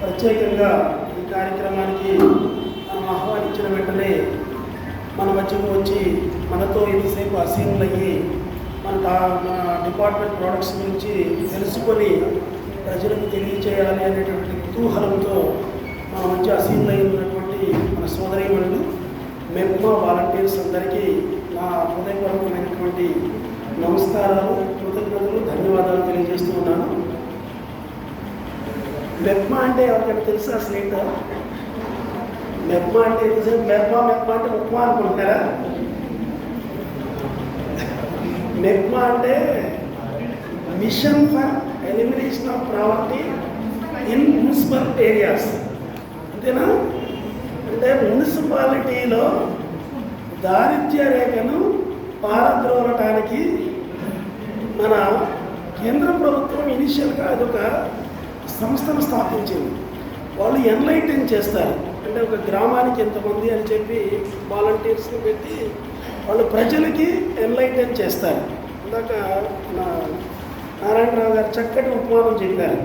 ప్రత్యేకంగా ఈ కార్యక్రమానికి మనం ఆహ్వానించిన వెంటనే మన మధ్యకు వచ్చి మనతో ఇంతసేపు అసీనులు అయ్యి మన మన డిపార్ట్మెంట్ ప్రోడక్ట్స్ గురించి తెలుసుకొని ప్రజలకు తెలియచేయాలి అనేటువంటి కుతూహలంతో మన మధ్య అసీనులు అయి ఉన్నటువంటి మన సోదరీమణులు మెప్మా వాలంటీర్స్ అందరికీ నా హృదయపూర్వకమైనటువంటి నమస్కారాలు కృతజ్ఞతలు ధన్యవాదాలు తెలియజేస్తూ ఉన్నాను. మెప్మా అంటే ఎవరికైనా తెలుసా అసలు ఏంటో మెప్మా అంటే తెలుసు? మెప్మా మెప్మా అంటే ఉప్మా అనుకుంటున్నారా? మెప్మా అంటే mission for elimination of poverty in municipal areas. అంతేనా? అంటే మున్సిపాలిటీలో దారిద్ర్య రేఖను పారద్రోలటానికి మన కేంద్ర ప్రభుత్వం ఇనిషియల్గా అదొక సంస్థను స్థాపించింది. వాళ్ళు ఎన్లైటన్ చేస్తారు. అంటే ఒక గ్రామానికి ఎంతమంది అని చెప్పి వాలంటీర్స్ని పెట్టి వాళ్ళు ప్రజలకి ఎన్లైటన్ చేస్తారు. ఇందాక నా నారాయణరావు గారు చక్కటి ఉపమానం చెప్పారు.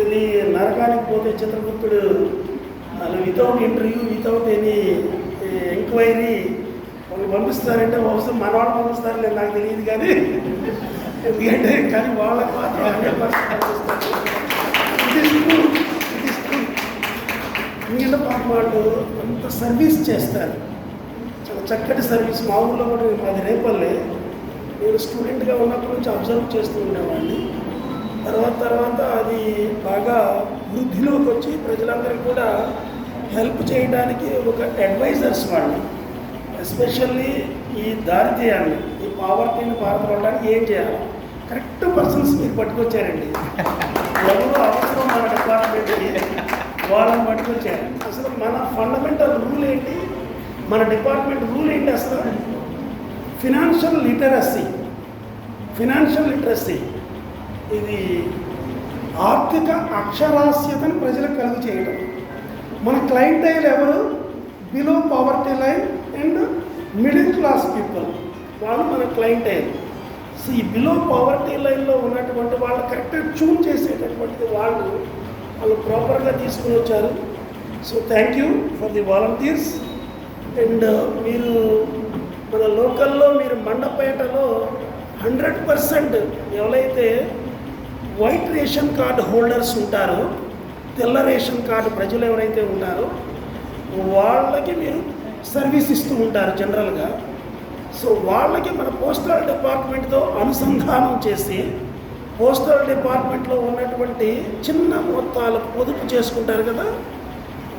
ఇది నరకానికి పోతే చిత్రగుప్తుడు వాళ్ళు without interview without any enquiry వాళ్ళు పంపిస్తారంటే అవసరం మన వాళ్ళు పంపిస్తారు లేదు నాకు తెలియదు కానీ. ఎందుకంటే కానీ వాళ్ళకి మాత్రం హండ్రెడ్ పర్సెంట్ పంపిస్తారు. ఎందుకంటే పాపం వాళ్ళు అంత సర్వీస్ చేస్తారు. చాలా చక్కటి సర్వీస్. మా ఊళ్ళో కూడా మాది రేపల్లే నేను స్టూడెంట్గా ఉన్నప్పటి నుంచి అబ్జర్వ్ చేస్తూ ఉండేవాడిని. తర్వాత తర్వాత అది బాగా వృద్ధిలోకి వచ్చి ప్రజలందరికీ కూడా హెల్ప్ చేయడానికి ఒక అడ్వైజర్స్ వాళ్ళు ఎస్పెషల్లీ ఈ దారిద్ర్యాన్ని ఈ పావర్టీని పారదోడడానికి ఏం చేయాలి? కరెక్ట్ పర్సన్స్ మీరు పట్టుకొచ్చారండి. ఎవరు అవసరం మన డిపార్ట్మెంట్ వాళ్ళని పట్టుకొచ్చారు. అసలు మన ఫండమెంటల్ రూల్ ఏంటి? మన డిపార్ట్మెంట్ రూల్ ఏంటి అసలు? ఫినాన్షియల్ లిటరసీ ఫినాన్షియల్ లిటరసీ ఇది ఆర్థిక అక్షరాస్యతను ప్రజలకు కలుగు చేయడం మన క్లయింటైల్ ఎవరు? Below poverty line and middle class people వాళ్ళు మన క్లయింటైల్ సో ఈ బిలో పవర్టీ లైన్లో ఉన్నటువంటి వాళ్ళు కరెక్ట్గా చూన్ చేసేటటువంటిది వాళ్ళు వాళ్ళు ప్రాపర్గా తీసుకుని వచ్చారు. So thank you for the volunteers and మీరు మన లోకల్లో మీరు మండపేటలో హండ్రెడ్ పర్సెంట్ ఎవరైతే వైట్ రేషన్ కార్డు హోల్డర్స్ ఉంటారో తెల్ల రేషన్ కార్డు ప్రజలు ఎవరైతే ఉన్నారో వాళ్ళకి మీరు సర్వీస్ ఇస్తూ ఉంటారు జనరల్గా సో వాళ్ళకి మన పోస్టల్ డిపార్ట్మెంట్తో అనుసంధానం చేసి పోస్టల్ డిపార్ట్మెంట్లో ఉన్నటువంటి చిన్న మొత్తాలు పొదుపు చేసుకుంటారు కదా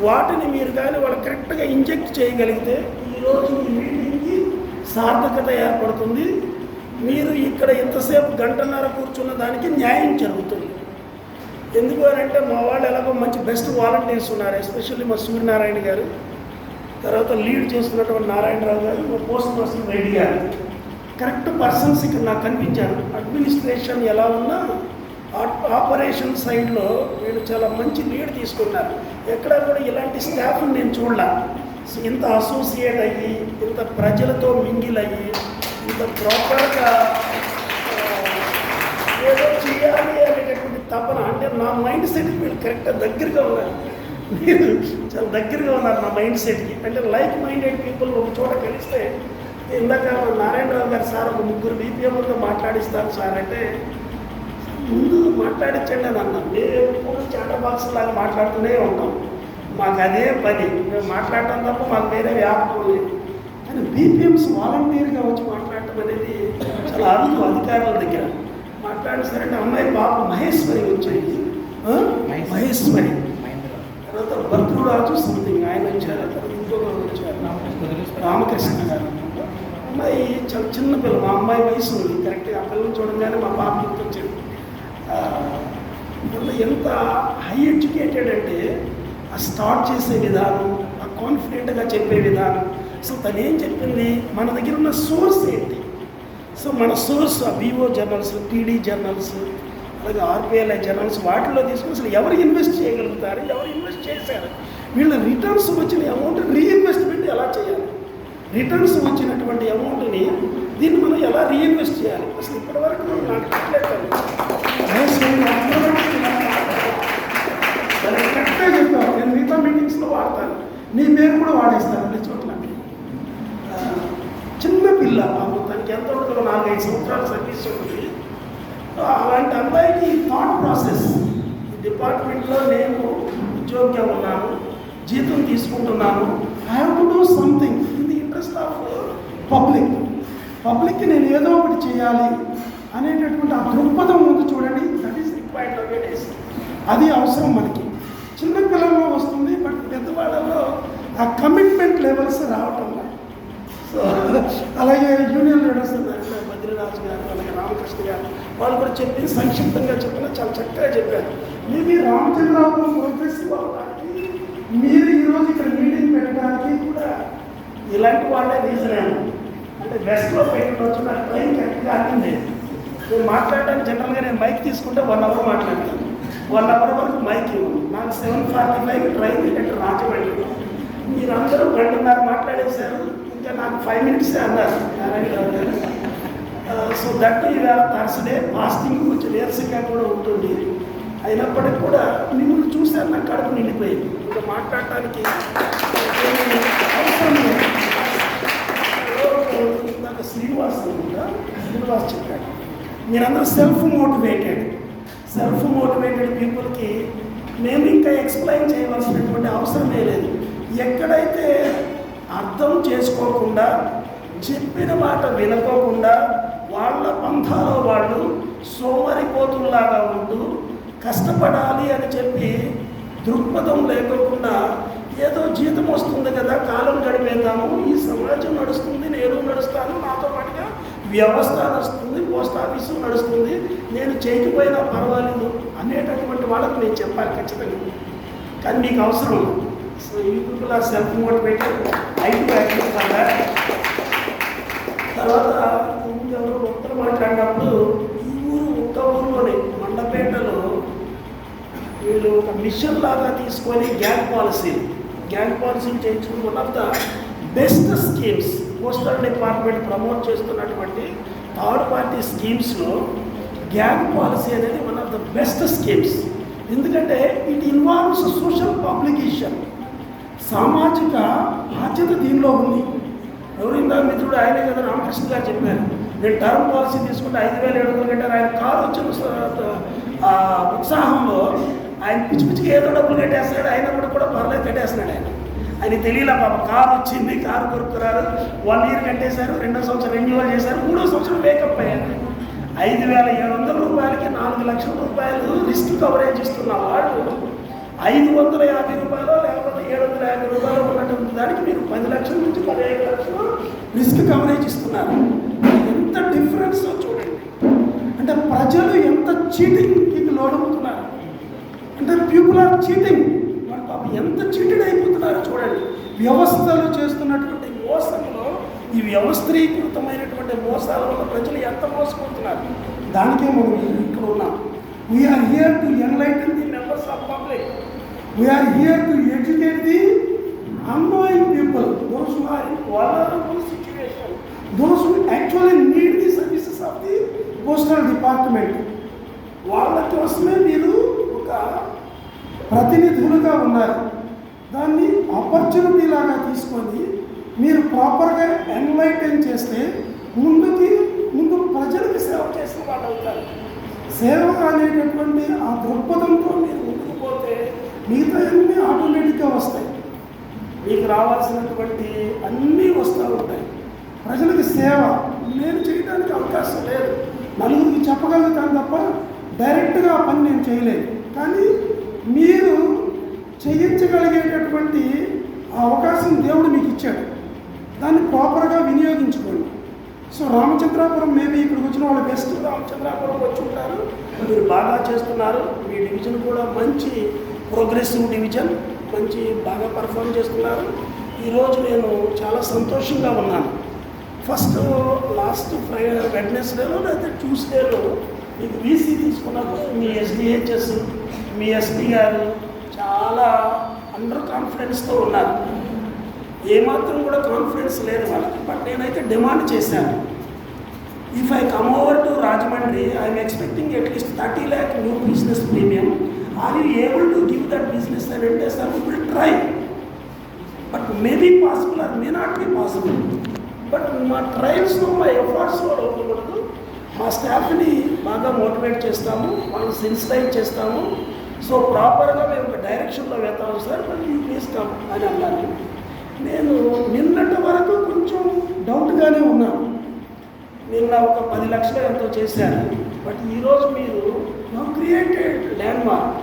వాటిని మీరు కానీ వాళ్ళు కరెక్ట్గా ఇంజెక్ట్ చేయగలిగితే ఈరోజు ఈ మీటింగ్కి సార్థకత ఏర్పడుతుంది. మీరు ఇక్కడ ఎంతసేపు గంటన్నర కూర్చున్న దానికి న్యాయం జరుగుతుంది. ఎందుకు అని అంటే మా వాళ్ళు ఎలాగో మంచి బెస్ట్ వాలంటీర్స్ ఉన్నారు ఎస్పెషల్లీ మా సూర్యనారాయణ గారు. తర్వాత లీడ్ చేస్తున్నటువంటి నారాయణరావు గారు పోస్ట్ మాస్టర్ రెడ్డి గారు కరెక్ట్ పర్సన్స్ ఇక్కడ నాకు కనిపించారు. అడ్మినిస్ట్రేషన్ ఎలా ఉన్నా ఆపరేషన్ సైడ్లో వీళ్ళు చాలా మంచి లీడ్ తీసుకున్నారు. ఎక్కడ కూడా ఇలాంటి స్టాఫ్ని నేను చూడలే. ఇంత అసోసియేట్ అయ్యి ఇంత ప్రజలతో మింగిల్ అయ్యి ఇంత ప్రాపర్గా ఏదో చేయాలి అనేటటువంటి తపన అంటే నా మైండ్ సెట్కి వీళ్ళు కరెక్ట్గా దగ్గరగా ఉన్నారు. మీరు చాలా దగ్గరగా ఉన్నారు నా మైండ్ సెట్కి అంటే లైక్ మైండెడ్ పీపుల్ ఒక చోట కలిస్తే ఇందాక నారాయణరావు గారు సార్ ఒక ముగ్గురు బీపీఎంలతో మాట్లాడిస్తాను సార్. అంటే ముందు మాట్లాడించండి అని అన్నాం మేము ఎప్పుడు చాటర్ బాక్స్ లాగా మాట్లాడుతూనే ఉంటాం మాకు అదే పని. మేము మాట్లాడటం తప్ప మాకు వేరే వ్యాపకం లేదు. కానీ బీపీఎంస్ వాలంటీర్గా వచ్చి మాట్లాడటం అనేది చాలా అరుదు అధికారుల దగ్గర. మాట్లాడి సరే అంటే అమ్మాయి పాప మహేశ్వరి వచ్చేది ఆ? మహేశ్వరి. తర్వాత భద్రురాజు సంథింగ్ ఆయన వచ్చారు ఇంకొకరు వచ్చారు రామకృష్ణ గారు అమ్మాయి చాలా చిన్న పిల్ల మా అమ్మాయి వయసు ఉంది కరెక్ట్గా ఆ పిల్లలు చూడగానే మా పాప గుర్తొచ్చింది. ఎంత హై ఎడ్యుకేటెడ్ అంటే ఆ స్టార్ట్ చేసే విధానం ఆ కాన్ఫిడెంట్గా చెప్పే విధానం. సో తను ఏం చెప్పింది? మన దగ్గర ఉన్న సోర్స్ ఏంటి? సో మన సోర్స్ ఆ బీఓ జర్నల్స్ టీడీ జర్నల్స్ లేదా ఆర్పిఎల్ఐ జర్నల్స్ వాటిల్లో తీసుకుని అసలు ఎవరు ఇన్వెస్ట్ చేయగలుగుతారు? ఎవరు ఇన్వెస్ట్ చేశారు? వీళ్ళ రిటర్న్స్ వచ్చిన అమౌంట్ రీఇన్వెస్ట్మెంట్ ఎలా చేయాలి? రిటర్న్స్ వచ్చినటువంటి అమౌంట్ని దీన్ని మనం ఎలా రీఇన్వెస్ట్ చేయాలి? అసలు ఇప్పటివరకు నాకు కరెక్ట్గా చెప్పాను నేను మిగతా మీటింగ్స్లో వాడతాను. నీ పేరు కూడా వాడేస్తాను అన్ని చోట్ల. చిన్న పిల్ల పాపం తనకి ఎంత ఉంటుందో నాలుగైదు సంవత్సరాలు సర్వీస్ ఉంటుంది. అలాంటి అబ్బాయికి థాట్ ప్రాసెస్ డిపార్ట్మెంట్లో నేను ఉద్యోగంగా ఉన్నాను జీతం తీసుకుంటున్నాను. I have to do something in the interest of public పబ్లిక్కి నేను ఏదో ఒకటి చేయాలి అనేటటువంటి ఆ దృక్పథం ఉంది చూడండి. దట్ ఈస్ రిక్వైర్డ్ డేస్ అది అవసరం మనకి. చిన్న పిల్లల్లో వస్తుంది బట్ పెద్దవాళ్ళలో ఆ కమిట్మెంట్ లెవెల్స్ రావటం సో అలాగే యూనియన్ లీడర్స్ బద్రీరాజు గారు అలాగే రామకృష్ణ గారు. వాళ్ళు కూడా చెప్పి సంక్షిప్తంగా చెప్పిన చాలా చక్కగా చెప్పారు. ఇది రామచంద్రరావు ప్రోగ్రెసివ్ అవడానికి మీరు ఈరోజు ఇక్కడ మీటింగ్ పెట్టడానికి కూడా ఇలాంటి వాళ్ళే రీజన్ అయినా అంటే వెస్ట్లో పెట్టవచ్చు నాకు ట్రైన్ కరెక్ట్గా అర్థండి నేను మాట్లాడడానికి జనరల్గా నేను మైక్ తీసుకుంటే వన్ అవర్ మాట్లాడతాను. వన్ అవర్ వరకు మైక్ ఇవ్వను. నాకు సెవెన్ ఫార్టీ ఫైవ్ ట్రైన్ అంటే రాజమండ్రి. మీరందరూ గంటన్నర మాట్లాడేశారు. ఇంకా నాకు ఫైవ్ మినిట్సే అన్నారు. నారాయణ గారు సో దట్ ఈవేళ థర్స్డే ఫాస్టింగ్ కొంచెం లేర్సిగా కూడా ఉంటుంది అయినప్పటికీ కూడా మిమ్మల్ని చూశాను నాకు కడుపు నిండిపోయింది. ఇంకా మాట్లాడటానికి అవసరం లేదు. నాకు శ్రీనివాస్ కూడా శ్రీనివాస్ చెప్పాడు. మీరందరూ సెల్ఫ్ మోటివేటెడ్ సెల్ఫ్ మోటివేటెడ్ పీపుల్కి మేము ఇంకా ఎక్స్ప్లెయిన్ చేయవలసినటువంటి అవసరమే లేదు. ఎక్కడైతే అర్థం చేసుకోకుండా చెప్పిన మాట వినకోకుండా వాళ్ళ పంథాలో వాళ్ళు సోమరిపోతుల్లాగా ఉంటూ కష్టపడాలి అని చెప్పి దృక్పథం లేకోకుండా ఏదో జీతం వస్తుంది కదా కాలం గడిపేద్దాము ఈ సమాజం నడుస్తుంది నేను నడుస్తాను నాతో పాటుగా వ్యవస్థ నడుస్తుంది పోస్ట్ ఆఫీసు నడుస్తుంది నేను చేయకపోయినా పర్వాలేదు అనేటటువంటి వాళ్ళకి నేను చెప్పాలి ఖచ్చితంగా. కానీ మీకు అవసరం సో ఈ people self motivated I to తర్వాత ఎవరో భక్తులు మాట్లాడినప్పుడు ఈ ఊరు ఒక ఊరిలోనే మండపేటలో వీళ్ళు ఒక మిషన్ లాగా తీసుకొని గ్యాంగ్ పాలసీ గ్యాంగ్ పాలసీలు చేయించుకుని one of the best schemes postal department promote చేస్తున్నటువంటి థర్డ్ పార్టీ స్కీమ్స్లో గ్యాంగ్ పాలసీ అనేది one of the best schemes ఎందుకంటే ఇట్ ఇన్వాల్వ్స్ సోషల్ పబ్లికేషన్ సామాజిక బాధ్యత దీనిలో ఉంది. ఎవరిందా మిత్రుడు ఆయనే కదా రామకృష్ణ గారు చెప్పారు. నేను టర్మ్ పాలసీ తీసుకుంటే ఐదు వేల ఏడు వందలు కట్టారు. ఆయన కారు వచ్చిన ఉత్సాహంలో ఆయన పిచ్చి పిచ్చికి ఏదో డబ్బులు కట్టేస్తున్నాడు. అయినప్పుడు కూడా పర్లేదు కట్టేస్తున్నాడు ఆయన. ఆయన తెలియలే పాప కారు వచ్చింది కారు కొనుక్కున్నారు. వన్ ఇయర్ కట్టేశారు రెండో సంవత్సరం రెన్యువల్ చేశారు మూడో సంవత్సరం మేకప్ అయ్యారు. ఐదు వేల ఏడు వందల రూపాయలకి నాలుగు లక్షల రూపాయలు రిస్క్ కవరేజ్ ఇస్తున్న వాళ్ళు ఐదు వందల యాభై రూపాయలు లేకపోతే ఏడు వందల యాభై రూపాయలు ఉన్నటువంటి దానికి మీరు పది లక్షల నుంచి పదిహేను లక్షలు రిస్క్ కవరేజ్ ఇస్తున్నారు. చీటింగ్కి లోనవుతున్నారు అంటే పీపుల్ ఆర్ చీటింగ్ వాళ్ళు పాపం ఎంత చీటెడ్ అయిపోతున్నారు చూడండి. వ్యవస్థలు చేస్తున్నటువంటి మోసంలో ఈ వ్యవస్థీకృతమైనటువంటి మోసాల వల్ల ప్రజలు ఎంత మోసపోతున్నారు? దానికే మనం ఇక్కడ ఉన్నాం. We are here to enlighten the members of public we are here to educate the annoying people those who are in vulnerable situation those who actually need the services of the postal department కోసమే మీరు ఒక ప్రతినిధులుగా ఉన్నారు. దాన్ని opportunity లాగా తీసుకొని మీరు ప్రాపర్గా ఎన్లైటైన్ చేస్తే ముందుకి ముందు ప్రజలకు సేవ చేసిన వాళ్ళు అవుతారు. సేవ అనేటటువంటి ఆ దృక్పథంతో మీరు ముందుకు పోతే మిగతా అన్నీ ఆటోమేటిక్గా వస్తాయి. మీకు రావాల్సినటువంటి అన్నీ వస్తూ ఉంటాయి. ప్రజలకు సేవ నేను చేయడానికి అవకాశం లేదు. నలుగురికి చెప్పగలుగుతాను తప్ప డైరెక్ట్గా పని నేను చేయలేదు. కానీ మీరు చేయించగలిగేటటువంటి ఆ అవకాశం దేవుడు మీకు ఇచ్చాడు. దాన్ని ప్రాపర్గా వినియోగించుకోండి. సో రామచంద్రాపురం మేబీ ఇక్కడికి వచ్చిన వాళ్ళు బెస్ట్ రామచంద్రాపురం వచ్చి ఉంటారు. మీరు బాగా చేస్తున్నారు. మీ డివిజన్ కూడా మంచి ప్రోగ్రెసివ్ డివిజన్ మంచి బాగా పర్ఫామ్ చేస్తున్నారు. ఈరోజు నేను చాలా సంతోషంగా ఉన్నాను. ఫస్ట్ లాస్ట్ ఫ్రై వెడ్నెస్డేలో లేకపోతే ట్యూస్డేలో మీకు బీసీ తీసుకున్నప్పుడు మీ ఎస్డిహెచ్ఎస్ మీ ఎస్పీ గారు చాలా అండర్ కాన్ఫిడెన్స్తో ఉన్నారు. ఏమాత్రం కూడా కాన్ఫిడెన్స్ లేదు వాళ్ళకి బట్ నేనైతే డిమాండ్ చేశాను. If I come over to Rajahmundry I'm expecting at least thirty lakh new business premium are you able to give that business అని అంటే sir will try maybe possible or may not be possible but మా ట్రయల్స్లో మా ఎఫర్ట్స్లో ఉండకూడదు మా స్టాఫ్ని బాగా motivate చేస్తాము వాళ్ళని సెన్సిటైజ్ చేస్తాము. సో ప్రాపర్గా మేము ఒక డైరెక్షన్లో వెళ్తాము సార్ మరి యూ ప్లీజ్ కమ్ అని అన్నారు నేను నిన్నటి వరకు కొంచెం డౌట్గానే ఉన్నాను. నిన్న ఒక పది లక్షలు ఎంతో చేశాను. బట్ ఈరోజు మీరు created landmark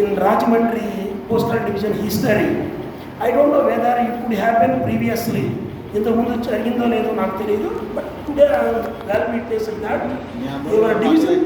in Rajahmundry postal division history. I don't know whether it could happen previously. ఇంతకుముందు జరిగిందో లేదో నాకు తెలియదు but today I valuation that your division